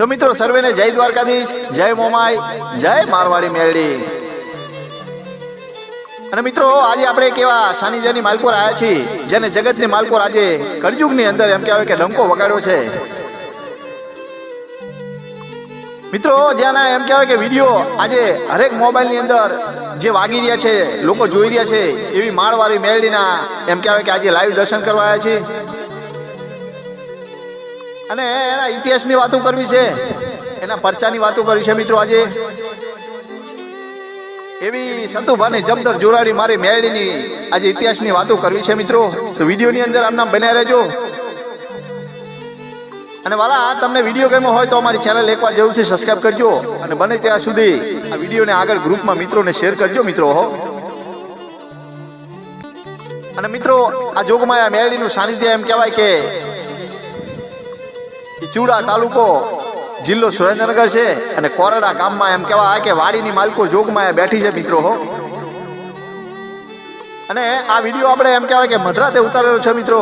તો મિત્રો સર્વેને જય દ્વારકાધીશ, જય મોમાય જય મારવાડી મેરડી. અને મિત્રો, આજે આપણે કેવા સાનિજાની માલકોર આવ્યા છીએ, જેને જગતની માલકોર આજે કળયુગની અંદર એમ કહેવાય કે ડંકો વગાડ્યો છે. મિત્રો જેના એમ કહેવાય કે વીડિયો આજે હરેક મોબાઈલની અંદર જે વાગી રહ્યા છે, લોકો જોઈ રહ્યા છે, એવી માળવાળી મેળડીના એમ કહેવાય કે આજે લાઈવ દર્શન કરવા આવ્યા છીએ. અને એના ઇતિહાસની વાતો કરવી છે. એના પરચાની વાતો કરવી છે મિત્રો આજે. એવી સતુભાની જમદર જોરાડી મારી મેળીની આજે ઇતિહાસની વાતો કરવી છે મિત્રો. તો વિડીયોની અંદર આમના બન્યા રહેજો. અને વાલા તમને વીડિયો ગમ્યો હોય તો અમારી ચેનલ એકવાર જરૂર છે સબસ્ક્રાઈબ કરજો. અને બને ત્યાં સુધી આ વિડીયોને આગળ ગ્રુપમાં મિત્રોને શેર કરજો મિત્રો, હો. અને મિત્રો, આ જોગમાયા મેળીનું સાનિધ્ય એમ કહેવાય કે ચૂડા તાલુકો જિલ્લો સુરેન્દ્રનગર છે અને કોરડા ગામમાં એમ કહેવાય કે વાડીની માલકો જોગમાં બેઠી છે મિત્રો હો. અને આ વીડિયો આપણે એમ કહેવાય કે મધરાતે ઉતારેલો છે મિત્રો.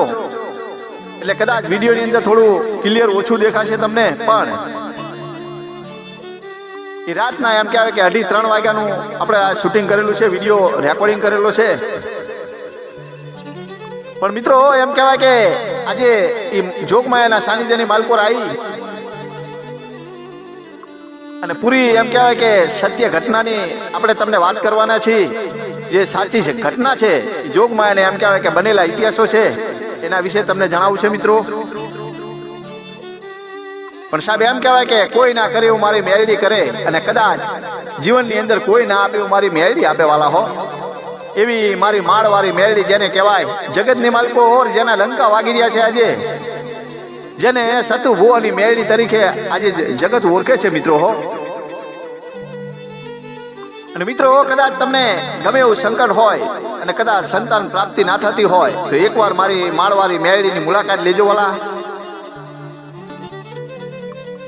એટલે કદાચ વિડીયોની અંદર થોડું ક્લિયર ઓછું દેખાશે તમને, પણ એ રાતના એમ કહેવાય કે અઢી ત્રણ વાગ્યાનું આપણે આ શૂટિંગ કરેલું છે, વીડિયો રેકોર્ડિંગ કરેલો છે. પણ મિત્રો, એમ કહેવાય કે આજે એ જોગમાયાના સાનિધ્યની માલકોર આવી અને પૂરી એમ કહેવાય કે સત્ય ઘટનાની આપણે તમને વાત કરવાના છીએ. જે સાચી છે, ઘટના છે જોગમાયાને એમ કહેવાય કે બનેલા ઇતિહાસો છે, એના વિશે તમને જણાવું છે મિત્રો. પણ સાહેબ, એમ કહેવાય કે કોઈ ના કરે એવું મારી મેળડી કરે અને કદાચ જીવનની અંદર કોઈ ના આપે એવું મારી મેરડી આપે વાલા હો. એવી મારી માળવાળી મેરડી જેને કહેવાય જગતની માલકો ઓર જેના લંકા વાગી રહ્યા છે આજે. જેને સતુ ભુવાની મેરડી તરીકે આજે જગત ઓળખે છે મિત્રો હો. અને મિત્રો, કદાચ તમને ગમે એવું સંકટ હોય અને કદાચ સંતાન પ્રાપ્તિ ના થતી હોય, તો એકવાર મારી માળવાળી મેરડીની મુલાકાત લેજો વાલા.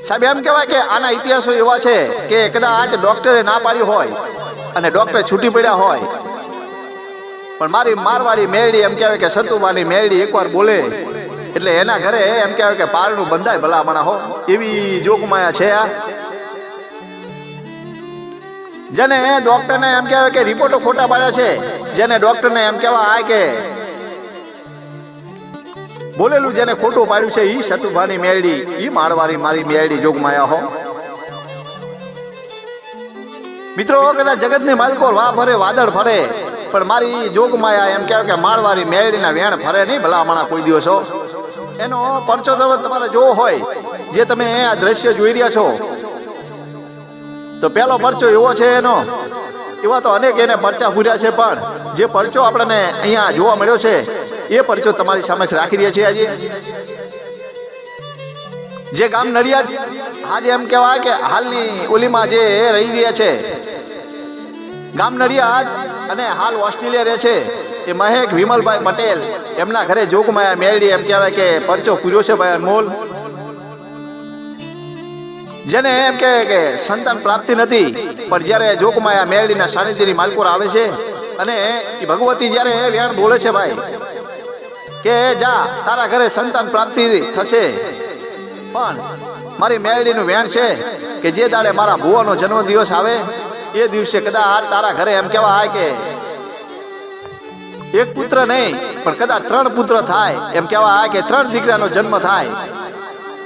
સાહેબ, એમ કહેવાય કે આના ઇતિહાસો એવા છે કે કદાચ ડોક્ટરે ના પાડ્યું હોય અને ડોક્ટર છૂટી પડ્યા હોય પણ મારી મારવાળી મેરડી એમ કહેવાય કે સતુમાની મેરડી એકવાર બોલે. એટલે એના ઘરે એમ કહેવાય કે પારણું બંધાય ભલામણા હો. એવી જોગમાયા છે આ. જેને ડોક્ટરને એમ કહેવાય કે રિપોર્ટો ખોટા પાડ્યા છે. જેને ડોક્ટરને એમ કહેવા આ કે બોલેલું જેને ખોટું પાડ્યું છે એ સતુભાની મેરડી. એ મારવારી મારી મેરડી જોગમાયા હો. મિત્રો, કદાચ જગતની માલકો વા ફરે વાદળ ફરે પણ મારી જોગમાયા એમ કહેવાય કે માળવારી મેળડીના વેણ ફરે નહીં, ભલામણા કોઈ દિવસો. એનો પરચો તમે તમારે જોવો હોય, જે તમે આ દ્રશ્ય જોઈ રહ્યા છો. તો પહેલો પરચો એવો છે એનો. એવા તો અનેક એને પરચા પૂર્યા છે પણ જે પરચો આપણને અહીંયા જોવા મળ્યો છે, એ પરચો તમારી સમક્ષ રાખી રહ્યા છીએ આજે. જે ગામ નડિયાદ આજે એમ કહેવાય કે હાલની ઓલીમાં જે રહી રહ્યા છે ગામ નડિયાદ અને હાલ ઓસ્ટ્રેલિયા રહે છે. એ મહેક વિમલભાઈ પટેલ એમના ઘરે જોગમાયા મેળડી એમ કહેવાય કે પરચો પૂર્યો છે ભાઈ અનમોલ. જેને એમ કહે કે સંતાન પ્રાપ્તિ નથી, પણ જ્યારે જોગમાયા મેળડીના સાનિધ્યની માલકોર આવે છે અને એ ભગવતી જ્યારે વ્યાણ બોલે છે ભાઈ કે જા, તારા ઘરે સંતાન પ્રાપ્તિ થશે. પણ મારી મેળડીનું વેણ છે કે જે દાડે મારા ભુવાનો જન્મદિવસ આવે એ દિવસે કદાચ તારા ઘરે એમ કહેવાય કે એક પુત્ર નહીં, પણ કદાચ ત્રણ પુત્ર થાય. એમ કહેવાય કે ત્રણ દીકરાનો જન્મ થાય.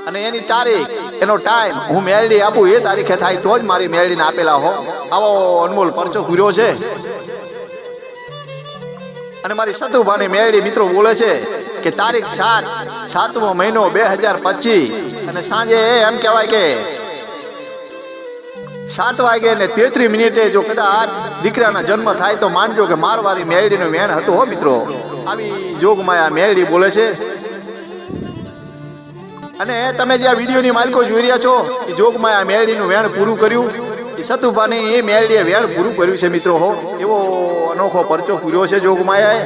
અને એની તારીખ, એનો ટાઈમ હું મેળડી આપું, એ તારીખે થાય, તો જ મારી મેળડીને આપેલા હો. આવો અનમોલ પરચો પૂર્યો છે. અને મારી સતુભાની મેળડી મિત્રો બોલે છે કે તારીખ સાત, સાતમો મહિનો બે હજાર પચીસ. અને સાંજે એમ કહેવાય કે સાત વાગે ને તેત્રીસ મિનિટે જો કદાચ દીકરાના જન્મ થાય તો માનજો કે મારવાળી મેળડીનું વેણ હતું હો મિત્રો. આવી જોગમાયા મેળડી બોલે છે. અને તમે જે આ વિડીયોની માલિકો જોઈ રહ્યા છો, એ જોગમાયા મેળડીનું વેણ પૂરું કર્યું. એ સતુભાની એ મેળડીએ વેણ પૂરું કર્યું છે મિત્રો હો. એવો અનોખો પરચો પૂર્યો છે જોગમાયાએ.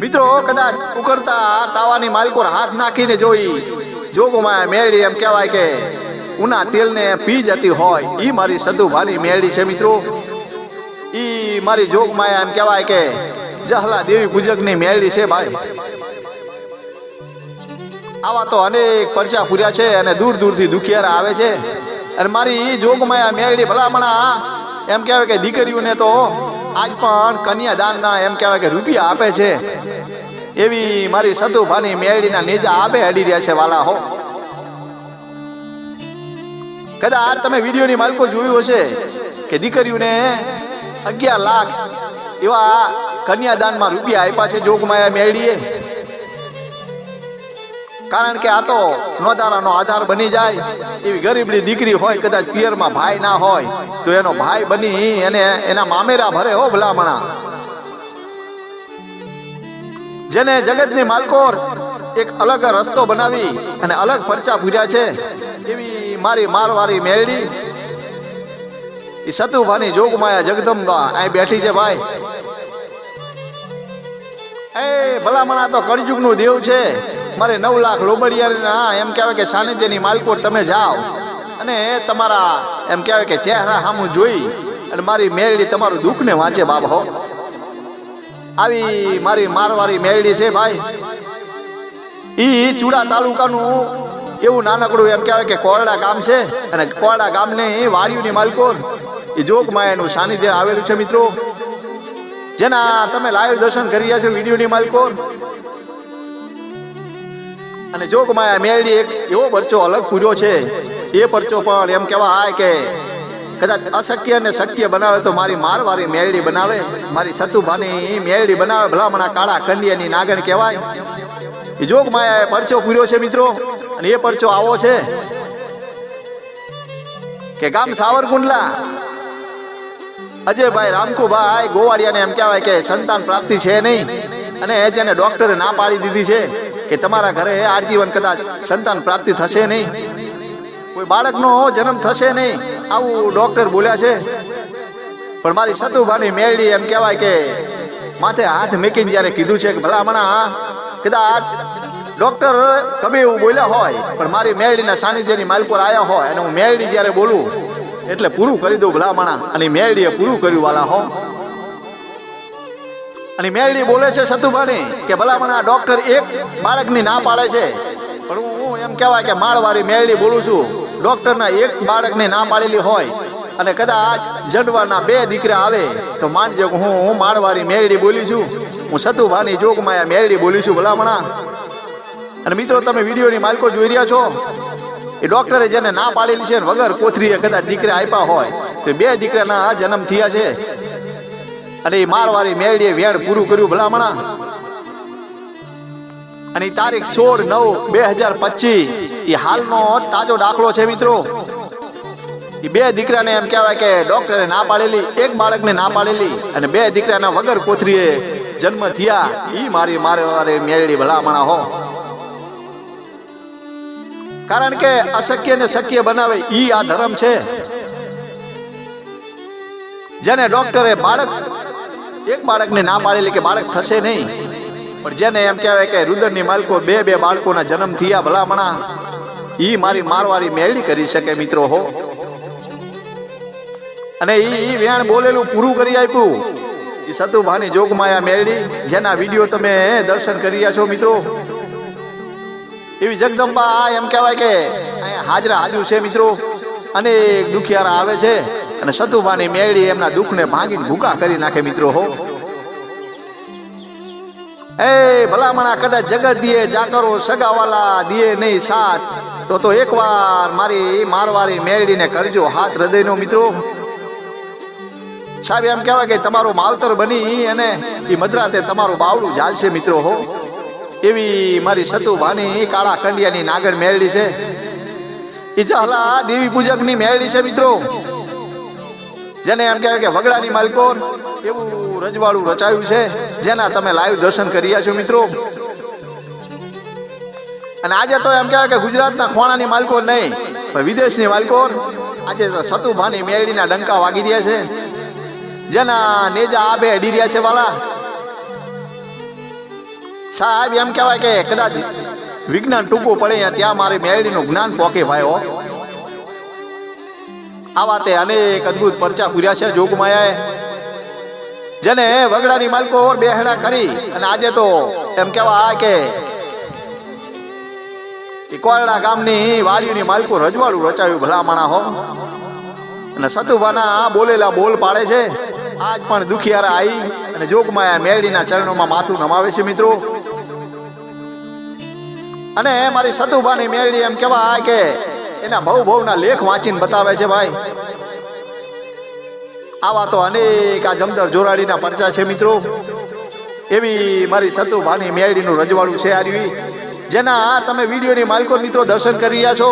મિત્રો, કદાચ ઉકળતા તાવાની માલિકો હાથ નાખીને જોઈ જોગમાયા મેળડી એમ કહેવાય કે ઉના તેલને પી જતી હોય. એ મારી સતુભાની મેળી છે મિત્રો. એ મારી જોગમાયા એમ કહેવાય કે જહલા દેવી પૂજકની મેળી છે ભાઈ. આવા તો અનેક પરચા પૂર્યા છે અને દૂર દૂરથી દુખિયારા આવે છે. અને મારી એ જોગમાયા મેળડી ભલામણા, એમ કહેવાય કે દીકરીઓને તો આજ પણ કન્યાદાનના, એમ કહેવાય કે રૂપિયા આપે છે. એવી મારી સતુભાની મેળડીના નેજા આબે અડી રહ્યા છે વાલા હો. કદાચ તમે વિડીયોની માલકો જોયું હશે કે દીકરીઓને અગિયાર લાખ એવા કન્યાદાનમાં રૂપિયા આપ્યા છે જોગમાયા મેળીએ કારણ કે આ તો નોધારાનો આધાર બની જાય. એવી ગરીબની દીકરી હોય, કદાચ પિયરમાં ભાઈ ના હોય, તો એનો ભાઈ બની એને એના મામેરા ભરે હો ભલામણા. જેને જગતની માલકોર એક અલગ રસ્તો બનાવી અને અલગ પરચા પૂર્યા છે. એવી મારી મારવારી મેળડી એ સતુભાની જોગમાયા જગદંબા અહીં બેઠી છે ભાઈ. એ ભલામણા તો કળજુગનું દેવ છે. મારે નવ લાખ લોબડિયાના એમ કહેવાય કે સાનિધ્યની માલકોટ તમે જાઓ. અને તમારા એમ કહેવાય કે ચહેરા સામું જોઈ અને મારી મેળડી તમારું દુઃખને વાંચે બાબ હો. આવી મારી મારવારી મેળડી છે ભાઈ. ઈ ચૂડા તાલુકાનું એવું નાનકડું એમ કહેવાય કે કોરડા ગામ છે અને કોરડા ગામની વાડીઓની માલકોર એ જોગમાયાનું સાનિધ્ય આવેલું છે મિત્રો. જેના તમે લાઈવ દર્શન કરી રહ્યા છો વિડીયોની માલકોર અને જોગમાયા મેળડી એક એવો પરચો અલગ પૂર્યો છે. એ પરચો પણ એમ કહેવાય કે કદાચ અશક્ય ને શક્ય બનાવે તો મારી મારવારી મેળડી બનાવે. મારી સતુભાની મેળડી બનાવે, ભલામણા કાળા કંડિયાની નાગણ કહેવાય. એ જોગમાયાએ પરચો પૂર્યો છે મિત્રો, અને એ પરચો આવો છે. કે ગામ સાવરકુંડલા. અજયભાઈ રામકુભાઈ ગોવાળિયાને એમ કહેવાય કે સંતાન પ્રાપ્તિ છે નહીં, અને જેને ડોક્ટરે ના પાડી દીધી છે કે તમારા ઘરે આજીવન કદાચ સંતાન પ્રાપ્તિ થશે નહીં. કોઈ બાળકનો જન્મ થશે નહીં, આવું ડોક્ટર બોલ્યા છે. પણ મારી સતુભાની મેળડી એમ કહેવાય કે માથે હાથ મેકીને જ્યારે કીધું છે કે ભલામણા, કદાચ ડોક્ટર, તમે એવું બોલ્યા હોય, પણ મારી મેળડીના સાનિધ્યની માલપુર આવ્યા હોય અને હું મેળડી જ્યારે બોલું, એટલે પૂરું કરી દઉં ભલામણા, અને મેળડીએ પૂરું કર્યું વાલા હો. અને મેળડી બોલે છે સતુભાની કે ભલામણા, ડોક્ટર એક બાળકની ના પાડે છે. પણ હું એમ કહેવાય કે માળવારી મેળડી બોલું છું. ડોક્ટરના એક બાળકને ના પાડેલી હોય અને કદાચ જડવાના બે દીકરા આવે, તો માનજો હું હું માળવારી મેળડી બોલી છું. હું સતુભાની જોગમાં મેળડી બોલી છું ભલામણા. અને મિત્રો, તમે વિડીયોની માલકો જોઈ રહ્યા છો. એ ડોક્ટરે જેને ના પાડેલી છે વગર કોથરીએ કદાચ દીકરા આપ્યા હોય, તો બે દીકરાના જન્મ થયા છે. અને એ મારવારી મેળીએ વેણ પૂરું કર્યું ભલામણા. અને તારીખ સોળ નવ બે હજાર પચીસ એ હાલનો તાજો દાખલો છે મિત્રો. એ બે દીકરાને એમ કહેવાય કે ડોક્ટરે ના પાડેલી, એક બાળકને ના પાડેલી અને બે દીકરાના વગર કોથરીએ જન્મ થયા. એ મારી મારવાળી મેળડી ભલામણા હો. કારણ કે અશક્ય ને શક્ય બનાવે, ઈ આ ધર્મ છે. જેને ડોક્ટરે બાળક, એક બાળકને ના પાડેલી કે બાળક થશે નહીં, પણ જેને એમ કહેવાય કે રુદરની માલકો બે બે બાળકોના જન્મ થયા ભલામણા, ઈ મારી મારવારી મેળડી કરી શકે મિત્રો હો. અને ઈ વેણ બોલેલું પૂરું કરી આપ્યું. ઈ સતુભાની જોગમાયા મેળડી જેના વીડિયો તમે દર્શન કર્યા છો મિત્રો. એવી જગદંબા એમ કહેવાય કે હાજરા હાજર છે મિત્રો. અનેક દુખિયારા આવે છે અને સતુભાની મેળી એમના દુઃખને ભાંગીને ભૂકા કરી નાખે મિત્રો હો. એ ભલામણા કદાચ જગત દિયે જાકરો સગાવાલા દિયે નહીં સાથ. તો તો એકવાર મારી મારવારી મેળડીને કરજો હાથ હૃદયનો મિત્રો. સાહેબ, એમ કહેવાય કે તમારું માવતર બની અને એ મધરાતે તમારું બાવડું છે મિત્રો હો. એવી મારી સતુભાની કાળા કંડિયાની નાગર મેળડી છે. એ જહલા દેવી પૂજકની મેળડી છે મિત્રો. જેને એમ કહેવાય કે વગડાની માલકોર એવું રજવાડું રચાયું છે. જેના તમે લાઈવ દર્શન કરી છો મિત્રો. અને આજે તો એમ કહેવાય કે ગુજરાતના ખોણાની માલકોર નહીં, પણ વિદેશની માલકોર આજે સતુભાની મેળડીના ડંકા વાગી રહ્યા છે. જેના નેજા આબે અડી રહ્યા છે વાલા. સાહેબ, એમ કહેવાય કે કદાચ વિજ્ઞાન ટૂંકું પડે ત્યાં મારી મેળડીનું જ્ઞાન પોકે ભાઈ આ વાતે અનેક અદ્ભુત પરચા પૂર્યા છે, જોગમાયાએ. જેને વગડાની માલકો બેહડા કરી, અને આજે તો એમ કહેવાય કે એ કોરડા ગામની વાડીઓની માલકો રજવાડું રચાયું ભલામણા, હો. અને સતુભાના બોલેલા બોલ પાડે છે. આજ પણ દુખિયારા આવી અને જોગમાયા મેળીના ચરણોમાં માથું નમાવે છે મિત્રો. અને મારી સતુભાની મેળડી એમ કેવા કે એના ભવ ભવના લેખ વાંચીને બતાવે છે ભાઈ. આવા તો અનેક આ જમદર જોરાડીના પરચા છે મિત્રો. એવી મારી સતુભાની મેળડીનું રજવાડું છે આરવી જેના તમે વિડીયોની માલિકો મિત્રો દર્શન કરી રહ્યા છો.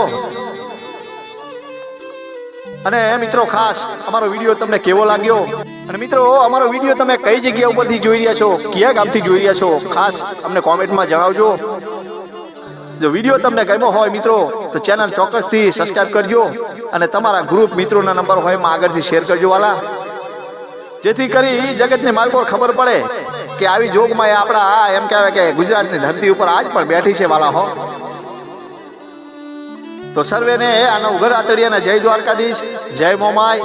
અને મિત્રો, ખાસ અમારો વીડિયો તમને કેવો લાગ્યો? અને મિત્રો, અમારો વીડિયો તમે કઈ જગ્યા ઉપરથી જોઈ રહ્યા છો? કયા ગામથી જોઈ રહ્યા છો? ખાસ અમને કોમેન્ટમાં જણાવજો. જો વીડિયો તમને ગમ્યો હોય મિત્રો, તો ચેનલ ચોક્કસથી સબસ્ક્રાઇબ કરજો અને તમારા ગ્રુપ મિત્રોના નંબર હોય એમાં આગળથી શેર કરજો વાલા. જેથી કરી જગતની માલકોર ખબર પડે કે આવી જોગમાં એ આપણા એમ કહેવાય કે ગુજરાતની ધરતી ઉપર આજ પણ બેઠી છે વાલા હો. તો સર્વેને આનો ઉઘર આતડિયાના જય દ્વારકાધીશ. જય મોમાય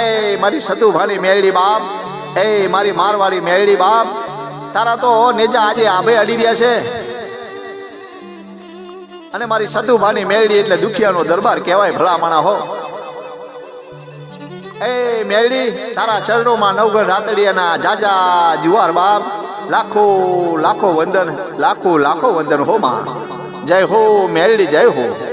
એ મારી સતુભાની મેરડી બાપ. એ મારી મારવાળી મેરડી બાપ. તારા તો નેજા આજે આભે અડી રહ્યા છે. અને મારી સતુભાની મેરડી એટલે દુખિયાનો દરબાર કહેવાય ભલામણા હો. એ મેરડી તારા ચરણોમાં નવગઢ રાતડિયાના જાજા જુવાર બાપ. લાખો લાખો વંદન, લાખો લાખો વંદન હો માં. જય હો મેરડી જય હો.